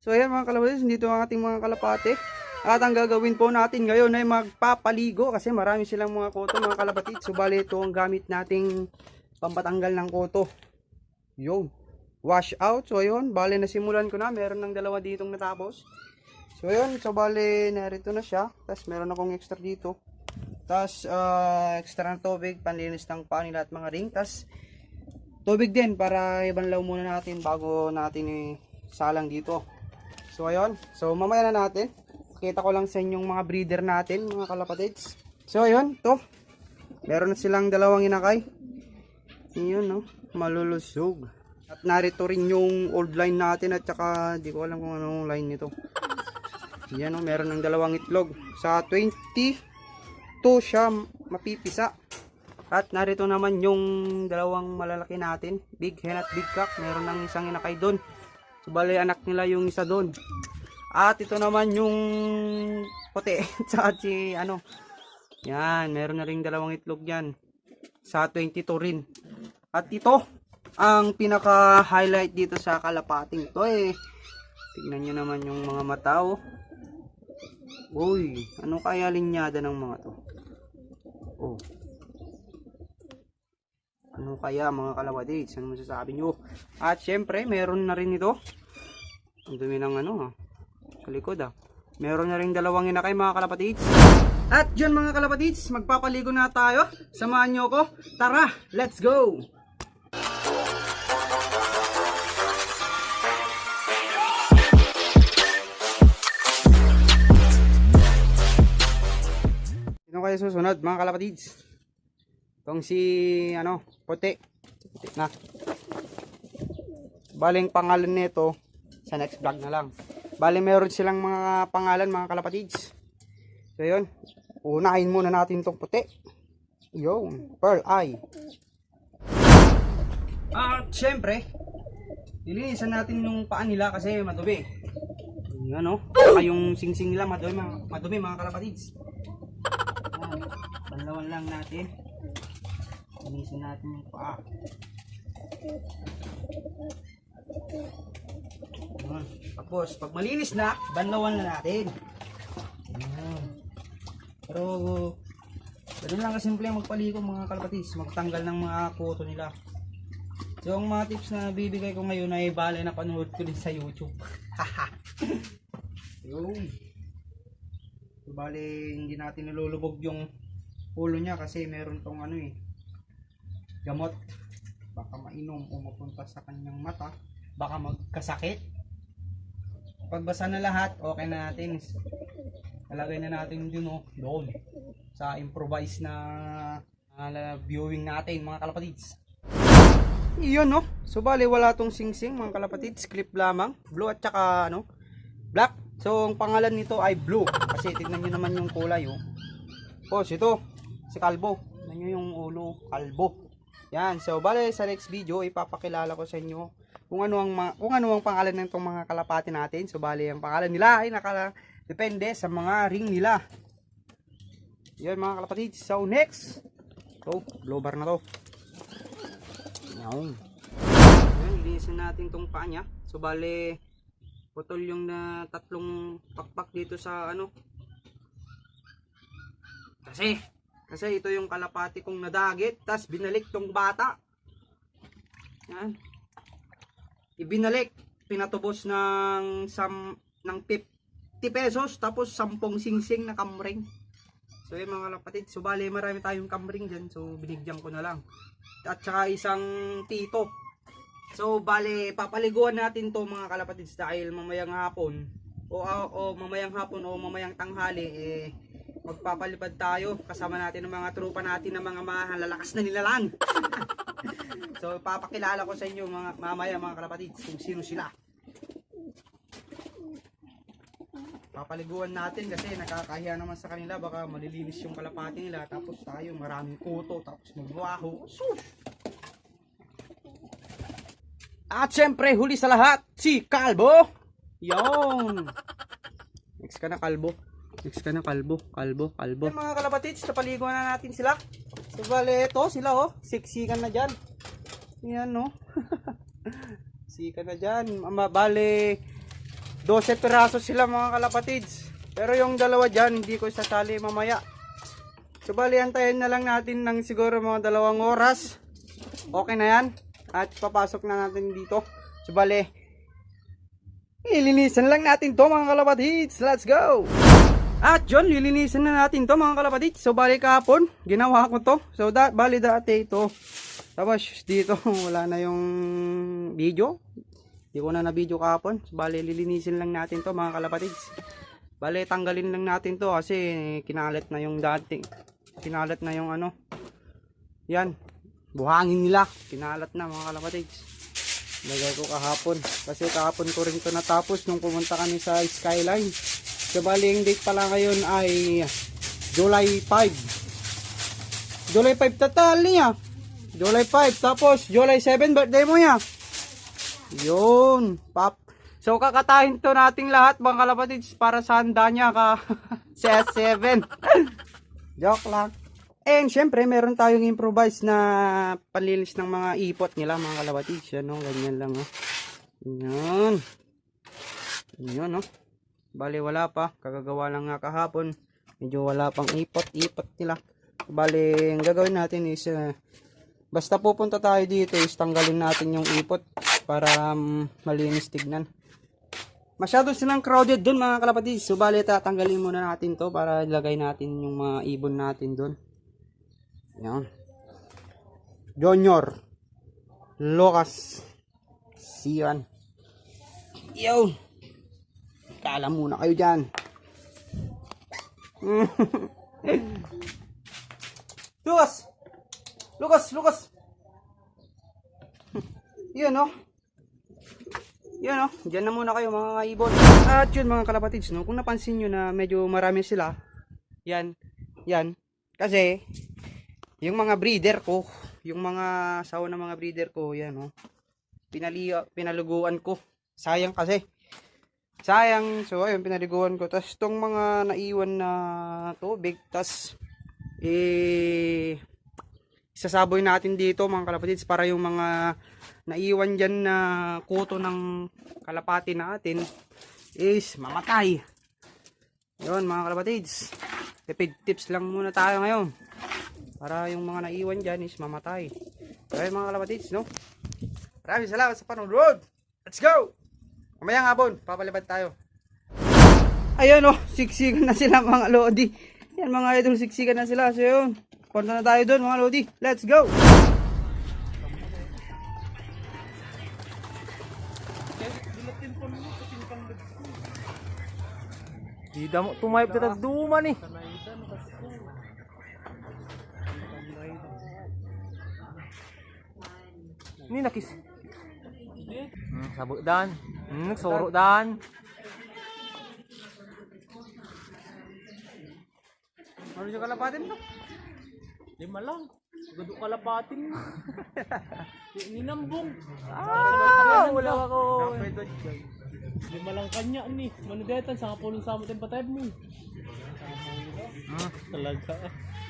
So ayan mga kalapatids, dito ang ating mga kalapate. At ang gagawin po natin ngayon ay magpapaligo kasi marami silang mga koto mga kalapatids. So bali ito ang gamit nating pampatanggal ng koto. Yun. Wash out. So ayun, bali nasimulan ko na. Meron ng dalawa ditong natapos. So ayun, so bali narito na siya. Tapos meron akong extra dito. Tapos ah, extra na tubig, panlinis ng paa nila at mga ring. Tapos tubig din para ibanlaw muna natin bago natin salang dito. So ayun, so mamaya na natin. Kita ko lang sa inyong mga breeder natin, mga kalapatids. So ayun, to. Meron na silang dalawang inakay. Ayun, no. Malulusog. At narito rin yung old line natin at saka di ko alam kung anong line nito. Yan, no. Meron ng dalawang itlog. Sa 22 siya mapipisa. At narito naman yung dalawang malalaki natin. Big hen at big cock. Meron ng isang inakay doon. Bali anak nila yung isa doon. At ito naman yung puti. Sa si ano. Yan, meron na ring dalawang itlog yan. Sa 22 rin. At ito, ang pinaka-highlight dito sa kalapating to eh. Tignan nyo naman yung mga mata oh. Uy, ano kaya linyada ng mga to? Oh. Ano kaya mga kalawadids? Ano masasabi nyo? At syempre, meron na rin ito. Ang dumi ng ano ha. Sa likod ah. Meron na rin dalawang inakay mga kalapatids. At yun mga kalapatids, magpapaligo na tayo. Samahan nyo ko. Tara, let's go! Sino kaya susunod mga kalapatids? Itong si ano, puti. Puti na. Baling pangalan nito sa next vlog na lang. Bali meron silang mga pangalan mga kalapatids. So yun. Unahin muna natin tong puti. Yun. Pearl Eye. At syempre, nilinisan natin yung paa nila kasi madumi. Yan o. Saka yung singsing nila madumi, mga, madumi mga kalapatids. Banlawan lang natin. Linisin natin yung paa. Ayan. Tapos, pag malinis na, banlawan na natin. Ayan. Pero, ganun lang kasimple ang magpaligo mga kalpatis. Magtanggal ng mga kuto nila. So, ang mga tips na bibigay ko ngayon ay bale na panood ko din sa YouTube. Yun. So, bale, hindi natin nilulubog yung ulo niya kasi meron tong ano eh, gamot. Baka mainom o mapunta sa kanyang mata. Baka magkasakit. Pagbasa na lahat, okay na natin. Nalagay na natin dun oh, doon. Sa improvise na ah, viewing natin mga kalapatids. Iyon no. So bali wala tong singsing mga kalapatids. Clip lamang. Blue at saka ano, black. So ang pangalan nito ay blue. Kasi tignan nyo naman yung kulay oh. Oh, ito. Si Kalbo. Tignan yung ulo. Kalbo. Yan. So bali sa next video ipapakilala ko sa inyo kung ano ang kung ano ang pangalan ng itong mga kalapati natin. So bali ang pangalan nila ay nakala depende sa mga ring nila. Yan mga kalapatids. So next. So, blow bar na to. Yan. Yan, linisin natin tong paa niya. So bale putol yung na tatlong pakpak dito sa ano. Kasi kasi ito yung kalapati kong nadagit, tas binalik tong bata. Yan. Ibinalik, pinatubos ng sam ng 50 pesos tapos 10 singsing na kamring. So yun mga kalapatid, so bale marami tayong kamring dyan, so binigyan ko na lang. At saka isang tito. So bale papaliguan natin to mga kalapatids dahil mamayang hapon o, o mamayang hapon o mamayang tanghali eh magpapalipad tayo kasama natin ng mga trupa natin ng mga mahalalakas na nilalang. so papakilala ko sa inyo mga mamaya mga kalapatids kung sino sila. Papaliguan natin kasi nakakahiya naman sa kanila baka malilinis yung kalapati nila tapos tayo maraming kuto tapos magwaho. Sus! At syempre, huli sa lahat, si Kalbo. Yon. Next ka na, Kalbo. Next ka na, Kalbo. Kalbo, Kalbo. Yung mga kalapatids, napaliguan na natin sila. So, bale, ito, sila, oh. Siksikan na dyan. Yan, no. Siksikan na dyan. Ama, bale, 12 piraso sila mga kalapatids. Pero yung dalawa dyan, hindi ko sasali mamaya. So bali, antayin na lang natin ng siguro mga dalawang oras. Okay na yan. At papasok na natin dito. So bali, ilinisan lang natin to mga kalapatids. Let's go! At yun, lilinisan na natin to mga kalapatids. So bali kahapon, ginawa ko to. So da, bali dati ito. Tapos dito, wala na yung video. Hindi ko na na-video kahapon. So, bali, lilinisin lang natin to mga kalapatids. Bali, tanggalin lang natin to kasi kinalat na yung dating. Kinalat na yung ano. Yan. Buhangin nila. Kinalat na mga kalapatids. Lagay ko kahapon. Kasi kahapon ko rin to natapos nung pumunta kami sa Skyline. So, bali, yung date pala ngayon ay July 5. July 5 total niya. July 5. Tapos, July 7 birthday mo niya. Yun, pap. So kakatahin to nating lahat mga kalapatids para sa handa niya ka sa S7. Joke lang. And syempre meron tayong improvise na panlinis ng mga ipot nila mga kalapatids. Yan o, ganyan lang o. Yan. Yan o. Bali wala pa, kagagawa lang nga kahapon. Medyo wala pang ipot-ipot nila. Bali, ang gagawin natin is uh, basta pupunta tayo dito is tanggalin natin yung ipot para um, malinis tignan. Masyado silang crowded doon mga kalapatids. So bali tatanggalin muna natin to para ilagay natin yung mga ibon natin doon. Yan. Junior. Lucas. Sian. Yo. Kala muna kayo dyan. Lucas! Lucas! Lucas! Yun oh. Yun oh. Diyan na muna kayo mga ibon. At yun mga kalapatids no. Kung napansin nyo na medyo marami sila. Yan. Yan. Kasi yung mga breeder ko. Yung mga sawa ng mga breeder ko. Yan oh. Pinali, pinaluguan ko. Sayang kasi. Sayang. So ayun pinaliguan ko. Tapos tong mga naiwan na tubig. Tapos eh sasaboy natin dito mga kalapatids para yung mga naiwan dyan na kuto ng kalapati natin is mamatay. Yun mga kalapatids. Tipid tips lang muna tayo ngayon. Para yung mga naiwan dyan is mamatay. Yun mga kalapatids no. Maraming salamat sa panonood. Let's go! Mamayang hapon, papalipad tayo. Ayun oh, siksikan na sila mga lodi. Yan mga idol, siksikan na sila. So yun, punta na tayo doon mga lodi. Let's go! Di damo tumayop kita duman eh. Ni nakis. Hmm, sabot dan. Hmm, nagsuro dan. Ano yung kalapatin mo? Lima lang. Gudo kalapatin mo. Ninambong. Ah, wala ako. Lima lang kanya ni. Manudetan sa kapulong sa atin patay mo. Hmm. Talaga.